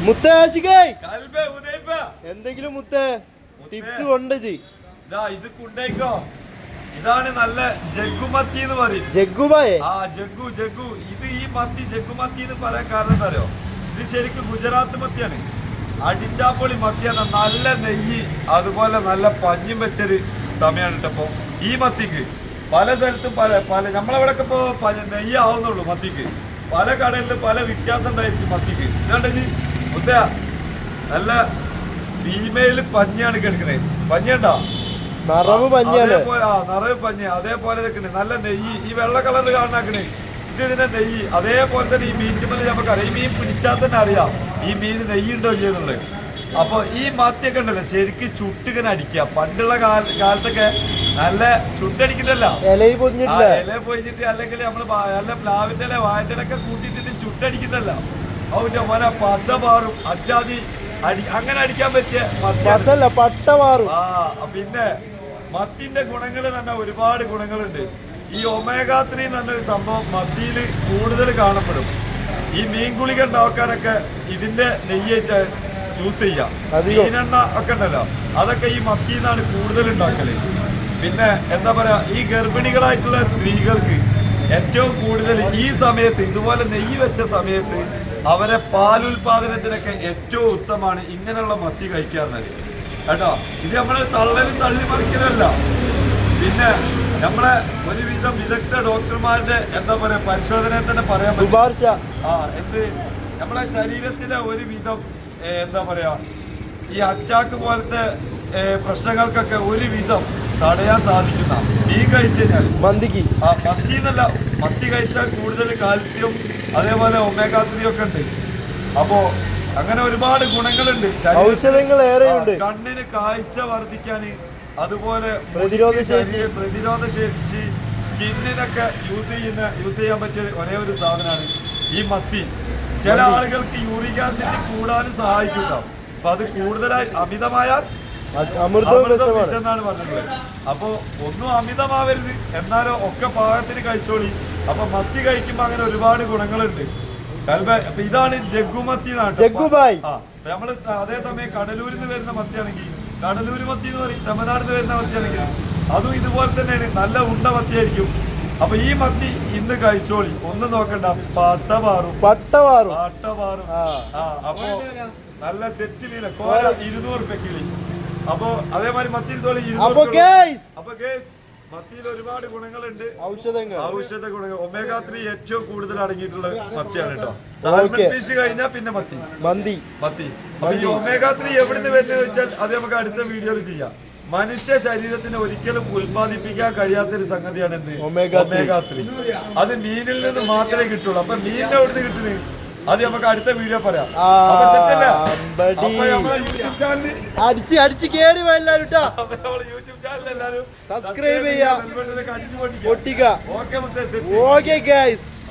മുത്തേ ആശികേ. കൽബേ ഉദയ്പ എന്തെങ്കിലും മുത്തേ? ടിപ്സ് കൊണ്ട് ഇതാ കുണ്ടേക്കോ ഇതാണ് നല്ല ജഗ്ഗുമത്തി എന്ന് പറയും. ജഗ്ഗുബായേ? ആ ജഗ്ഗു ജഗ്ഗു. ഇത് ഈ മത്തി ജഗ്ഗുമത്തി എന്ന് പറയാൻ കാരണം എന്താ അറിയോ? ഇത് ശരിക്കും ഗുജറാത്ത് മത്തിയാണ്. അടിച്ചാപ്പൊളി മത്തിയാണ്. നല്ല നെയ്യ് അതുപോലെ നല്ല പഞ്ഞും വെച്ചൊരു സമയമാണ് കേട്ടപ്പോ ഈ മത്തിക്ക് പല സ്ഥലത്തും പല പല നമ്മളവിടെ ഇപ്പോ പ- നെയ്യ് ആവുന്നുള്ളൂ മത്തിക്ക്. പല കടകളിലും പല വ്യത്യാസം ഉണ്ടായിരിക്കും മത്തിക്ക്. ഇതുകൊണ്ട് ജി മുത്തയാ നല്ല ഫീമെയിൽ പഞ്ഞിയാണ് കിടക്കണേ. പഞ്ഞിയുണ്ടോ? നിറവ് പഞ്ഞിയാ നിറവ് പഞ്ഞി അതേപോലെ നിൽക്കണേ. നല്ല നെയ്യ് ഈ വെള്ള കളറിൽ കാണാക്കണേ ഇത് ഇതിന്റെ നെയ്യ് അതേപോലെ തന്നെ ഈ മീൻ ചുമൽ നമുക്കറിയാം. ഈ മീൻ പിടിച്ചാൽ തന്നെ അറിയാം. ഈ മീൻ നെയ്യ് ഉണ്ടോ ഇല്ലയോ എന്നുള്ളത്. അപ്പൊ ഈ മത്തിയൊക്കെ ഉണ്ടല്ലോ ശരിക്കും ചുട്ടിങ്ങനെ അടിക്കുക. പണ്ടുള്ള കാല കാലത്തൊക്കെ നല്ല ചുട്ടടിക്കണ്ടല്ല. ഇല പൊതിഞ്ഞിട്ട് അല്ലെങ്കിൽ നമ്മൾ നല്ല പ്ലാവിന്റെ ഇല വായന്റെ ഇലൊക്കെ കൂട്ടിയിട്ടിട്ട് ചുട്ടടിക്കണ്ടല്ല. അവന്റെ മന പസ മാറും അജാതി അടി അങ്ങനെ അടിക്കാൻ പറ്റിയ പട്ടമാറും മസല്ല പട്ട മാറും ആ പിന്നെ മത്തിന്റെ ഗുണങ്ങൾ തന്നെ ഒരുപാട് ഗുണങ്ങളുണ്ട്. ഈ ഒമേഗ ത്രീ എന്ന് പറഞ്ഞൊരു സംഭവം മത്തിയിൽ കൂടുതൽ കാണപ്പെടും. ഈ മീൻ ഗുളിക ഉണ്ടാക്കാനൊക്കെ ഇതിന്റെ നെയ്യേറ്റ് യൂസ് ചെയ്യാം. മീനെണ്ണ ഒക്കെ ഉണ്ടല്ലോ. അതൊക്കെ ഈ മത്തിയിൽ നിന്നാണ് കൂടുതൽ ഉണ്ടാക്കൽ. പിന്നെ എന്താ പറയാ ഈ ഗർഭിണികളായിട്ടുള്ള സ്ത്രീകൾക്ക് ഏറ്റവും കൂടുതൽ ഈ സമയത്ത് ഇതുപോലെ നെയ്യ് വെച്ച സമയത്ത് അവരെ പാലുൽപാദനത്തിനൊക്കെ ഏറ്റവും ഉത്തമമാണ് ഇങ്ങനെയുള്ള മത്തി കഴിക്കാറുള്ളത്. കേട്ടോ? ഇത് നമ്മൾ തള്ളലും തള്ളി മറിക്കലല്ല പിന്നെ നമ്മളെ ഒരുവിധം വിദഗ്ധ ഡോക്ടർമാരുടെ എന്താ പറയാ പരിശോധനയെ തന്നെ പറയാൻ പറ്റും. ആ എന്ത്? നമ്മളെ ശരീരത്തിലെ ഒരുവിധം എന്താ പറയാ ഈ അറ്റാക്ക് പോലത്തെ പ്രശ്നങ്ങൾക്കൊക്കെ ഒരുവിധം തടയാൻ സാധിക്കുന്ന മീൻ കഴിച്ചു കഴിഞ്ഞാൽ മന്തിക്ക്. ആ മത്തി എന്നല്ല മത്തി കഴിച്ചാൽ കൂടുതൽ കാൽസ്യം അതേപോലെ ഒമേഗ ത്രീ ഒക്കെ ഉണ്ട്. അപ്പോ അങ്ങനെ ഒരുപാട് ഗുണങ്ങളുണ്ട്. ഔഷധങ്ങൾ ഏറെയുണ്ട്. കണ്ണിന് കാഴ്ച വർദ്ധിക്കാന് അതുപോലെ പ്രതിരോധ പ്രതിരോധശേഷി ശേഷി. പ്രതിരോധ ശേഷി സ്കിന്നിനൊക്കെ യൂസ് ചെയ്യുന്ന യൂസ് ചെയ്യാൻ പറ്റിയ ഒരേ ഒരു സാധനമാണ് ഈ മത്തി. ചില ആളുകൾക്ക് യൂറിക് ആസിഡ് കൂടാനും സഹായിക്കുന്നുണ്ടാവും. അപ്പൊ അത് കൂടുതലായി അമിതമായാൽ അമൃതം എന്നാണ് പറഞ്ഞത്. അപ്പോ ഒന്നും അമിതമാവരുത്. എന്നാലോ ഒക്കെ പാകത്തിന് കഴിച്ചോളി. അപ്പൊ മത്തി കഴിക്കുമ്പോ അങ്ങനെ ഒരുപാട് ഗുണങ്ങളുണ്ട്. അപ്പൊ ഇതാണ് ജഗ്ഗുമത്തി. ജഗ്ഗുബായ്. നമ്മൾ അതേസമയം കടലൂരിൽ നിന്ന് വരുന്ന മത്തിയാണെങ്കിൽ കടലൂര് മത്തി എന്ന് പറയും തമിഴ്നാട്ടിൽ നിന്ന് വരുന്ന മത്തിയാണെങ്കിൽ അതും ഇതുപോലെ തന്നെയാണ്. നല്ല ഉണ്ട മത്തിയായിരിക്കും. അപ്പൊ ഈ മത്തി ഇന്ന് കഴിച്ചോളി. ഒന്ന് നോക്കണ്ട. പസവാറും. പട്ടവാറും. പട്ട മാറും പാട്ട പാറും ആ. ആ അപ്പൊ നല്ല സെറ്റ് മീന കോര ഇരുന്നൂറ് രൂപ കിളി അപ്പൊ അതേമാതിരി മത്തി തോളി അപ്പൊ ഇരുന്നൂറ് ഗേസ് അപ്പൊ കേസ് മത്തിയിൽ ഒരുപാട് ഗുണങ്ങളുണ്ട്. ഔഷധങ്ങൾ. ഔഷധ ഗുണങ്ങൾ. ഒമേഗ ത്രീ ഏറ്റവും കൂടുതൽ അടങ്ങിയിട്ടുള്ള മത്തിയാണ് കേട്ടോ. സാൽമൺ ഫിഷ് കഴിഞ്ഞാൽ പിന്നെ മത്തി. മന്തി. മത്തി. അപ്പൊ ഈ ഒമേഗ ത്രീ എവിടുന്ന് വരുന്നത് വെച്ചാൽ അത് നമുക്ക് അടുത്ത വീഡിയോയിൽ ചെയ്യാം. മനുഷ്യ ശരീരത്തിന് ഒരിക്കലും ഉൽപ്പാദിപ്പിക്കാൻ കഴിയാത്ത ഒരു സംഗതിയാണ് എന്ത്? Omega three. അത് മീനിൽ നിന്ന് മാത്രമേ കിട്ടുള്ളൂ. അപ്പൊ മീനിനെ എവിടുന്ന് കിട്ടുന്നത്? അത് നമുക്ക് അടുത്ത വീഡിയോ പറയാം. അടിച്ച് അടിച്ച് കേറി എല്ലാരും Subscribe ചെയ്യാ. Okay guys